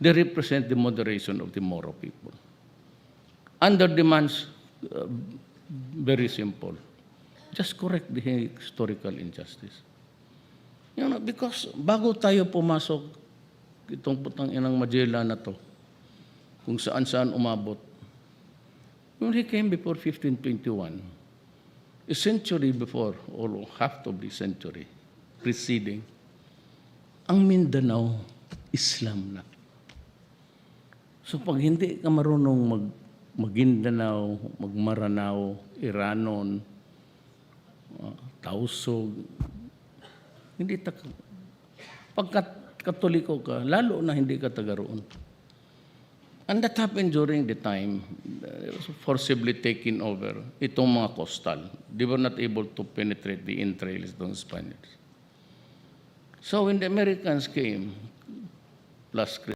they represent the moderation of the Moro people. Under demands, uh, very simple. Just correct the historical injustice. You know, because bago tayo pumasok itong putang inang Magellan na to, kung saan-saan umabot, when he came before 1521, a century before, or half of the century preceding, ang Mindanao, Islam na. So pag hindi ka marunong mag Maguindanao, Magmaranao, Iranon, uh, Tausog, hindi ta pagkat katoliko ka, lalo na hindi ka taga roon. And that happened during the time uh, forcibly taken over itong mga coastal. They were not able to penetrate the entrails ng Spaniards. So when the Americans came, plus